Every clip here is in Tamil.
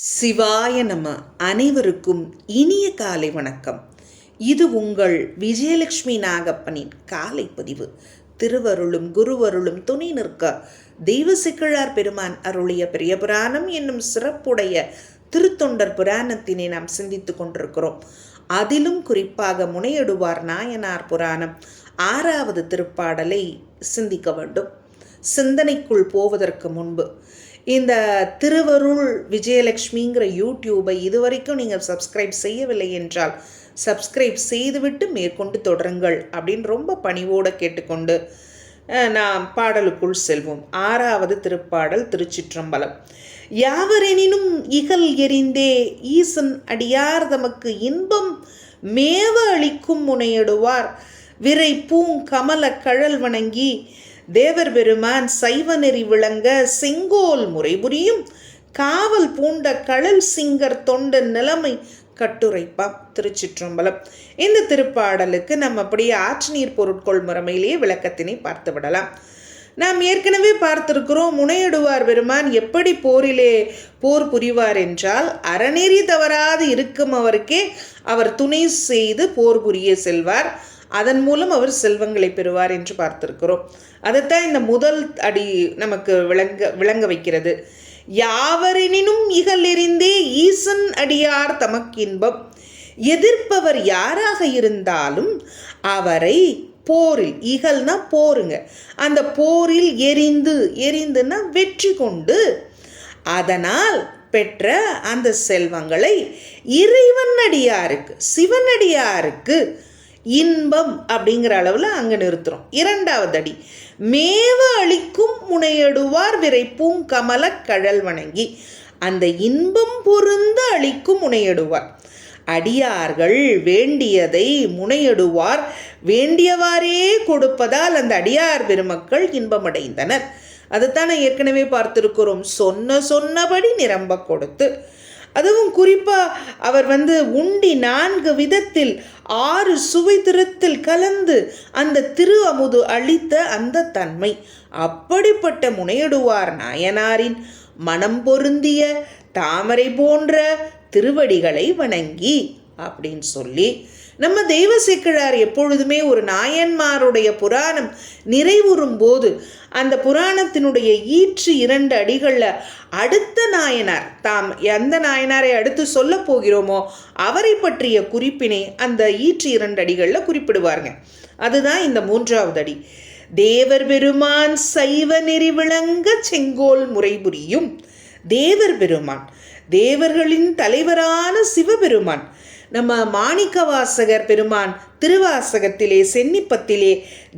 சிவாய நம. அனைவருக்கும் இனிய காலை வணக்கம். இது உங்கள் விஜயலட்சுமி நாகப்பனின் காலை பதிவு. திருவருளும் குருவருளும் துணை நிற்க தெய்வ சிக்கிழார் பெருமான் அருளிய பெரிய புராணம் என்னும் சிறப்புடைய திருத்தொண்டர் புராணத்தினை நாம் சிந்தித்துக் கொண்டிருக்கிறோம். அதிலும் குறிப்பாக முனையிடுவார் நாயனார் புராணம் ஆறாவது திருப்பாடலை சிந்திக்க வேண்டும். சிந்தனைக்குள் போவதற்கு முன்பு இந்த திருவருள் விஜயலட்சுமிங்கிற யூடியூபை இதுவரைக்கும் நீங்கள் சப்ஸ்கிரைப் செய்யவில்லை என்றால் சப்ஸ்கிரைப் செய்துவிட்டு மேற்கொண்டு தொடருங்கள் அப்படின்னு ரொம்ப பணிவோடு கேட்டுக்கொண்டு நாம் பாடலுக்குள் செல்வோம். ஆறாவது திருப்பாடல் திருச்சிற்றம்பலம். யாவரெனினும் இகல் எறிந்தே ஈசன் அடியார் தமக்கு இன்பம் மேவ அளிக்கும் முனையிடுவார். விரை பூங்கமல கழல் வணங்கி தேவர் பெருமான் சைவ நெறி விளங்க செங்கோல் முறைபுரியும் காவல் பூண்ட கழல் சிங்கர் தொண்ட நிலைமை கட்டுரைப்பாம் திருச்சிற்றம்பலம். இந்த திருப்பாடலுக்கு நம்ம அப்படியே ஆற்றுநீர் பொருட்கொள் முறைமையிலேயே விளக்கத்தினை பார்த்து விடலாம். நாம் ஏற்கனவே பார்த்திருக்கிறோம் முனையிடுவார் பெருமான் எப்படி போரிலே போர் புரிவார் என்றால் அறநெறி தவறாது இருக்கும் அவருக்கே அவர் துணை செய்து போர் புரிய செல்வார். அதன் மூலம் அவர் செல்வங்களை பெறுவார் என்று பார்த்திருக்கிறோம். அதைத்தான் இந்த முதல் அடி நமக்கு விளங்க விளங்க வைக்கிறது. யாவரெனினும் இகலெறிந்தே ஈசன் அடியார் தமக்கின்பம். எதிர்ப்பவர் யாராக இருந்தாலும் அவரை போரில் இகல்னா போருங்க. அந்த போரில் எரிந்து எரிந்துன்னா வெற்றி கொண்டு அதனால் பெற்ற அந்த செல்வங்களை இறைவன் அடியாருக்கு சிவனடியாருக்கு இன்பம் அப்படிங்கிற அளவில் அங்கே நிறுத்துகிறோம் இரண்டாவது அடி மேவ அளிக்கும் முனையடுவார் விரை கமல கழல் வணங்கி அந்த இன்பம் பொருந்த அளிக்கும் முனையடுவார். அடியார்கள் வேண்டியதை முனையிடுவார் வேண்டியவாறே கொடுப்பதால் அந்த அடியார் பெருமக்கள் இன்பமடைந்தனர். அதுதான் ஏற்கனவே பார்த்திருக்கிறோம். சொன்ன சொன்னபடி நிரம்ப கொடுத்து அதுவும் குறிப்பாக அவர் வந்து உண்டி நான்கு விதத்தில் ஆறு சுவை திருத்தில் கலந்து அந்த திரு அமுது அளித்த அந்த தன்மை. அப்படிப்பட்ட முனையிடுவார் நாயனாரின் மனம் பொருந்திய தாமரை போன்ற திருவடிகளை வணங்கி அப்படின்னு சொல்லி நம்ம தெய்வ சிக்கிழார் எப்பொழுதுமே ஒரு நாயன்மாருடைய புராணம் நிறைவுறும் போது அந்த புராணத்தினுடைய ஈற்று இரண்டு அடிகளில் அடுத்த நாயனார் தாம் எந்த நாயனாரை அடுத்து சொல்ல போகிறோமோ அவரை பற்றிய குறிப்பினை அந்த ஈற்று இரண்டு அடிகளில் குறிப்பிடுவாருங்க. அதுதான் இந்த மூன்றாவது அடி. தேவர் பெருமான் சைவ நெறி விளங்க செங்கோல் முறைபுரியும் தேவர் பெருமான் தேவர்களின் தலைவரான சிவபெருமான் நம்ம மாணிக்கவாசகர் பெருமான் திருவாசகத்திலே சென்னிப்பத்திலே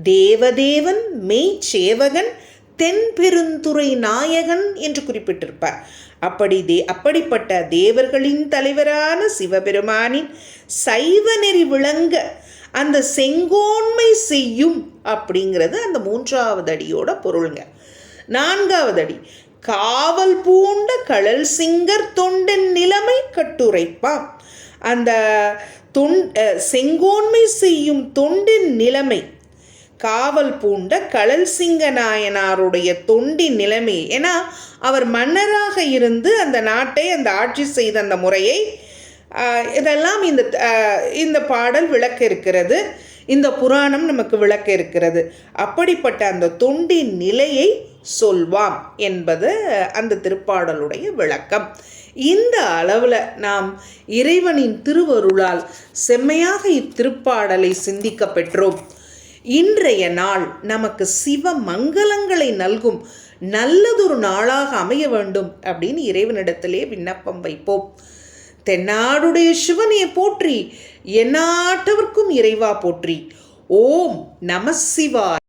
தேவதேவன் மெய்ச்சேவகன் தென்பெருந்துறை நாயகன் என்று குறிப்பிட்டிருப்பார். அப்படி தே அப்படிப்பட்ட தேவர்களின் தலைவரான சிவபெருமானின் சைவ நெறி விளங்க அந்த செங்கோன்மை செய்யும் அப்படிங்கிறது அந்த மூன்றாவது அடியோட பொருளுங்க. நான்காவது அடி காவல் பூண்ட கழல் சிங்கர் தொண்டன் நிலைமை கட்டுரைப்பாம். அந்த தொன் செங்கோன்மை செய்யும் தொண்டின் நிலைமை. காவல் பூண்ட கழல் சிங்க நாயனாருடைய தொண்டின் நிலைமை. ஏன்னா அவர் மன்னராக இருந்து அந்த நாட்டை அந்த ஆட்சி செய்த அந்த முறையை இதெல்லாம் இந்த இந்த பாடல் விளக்க இருக்கிறது. இந்த புராணம் நமக்கு விளக்க இருக்கிறது. அப்படிப்பட்ட அந்த தொண்டின் நிலையை சொல்வாம் என்பது அந்த திருப்பாடலுடைய விளக்கம். இந்த அளவில் நாம் இறைவனின் திருவருளால் செம்மையாக இத்திருப்பாடலை சிந்திக்க பெற்றோம். இன்றைய நாள் நமக்கு சிவ மங்களங்களை நல்கும் நல்லதொரு நாளாக அமைய வேண்டும் அப்படின்னு இறைவனிடத்திலே விண்ணப்பம் வைப்போம். தென்னாடுடைய சிவனையை போற்றி என்னாட்டவர்க்கும் இறைவா போற்றி. ஓம் நம சிவாய்.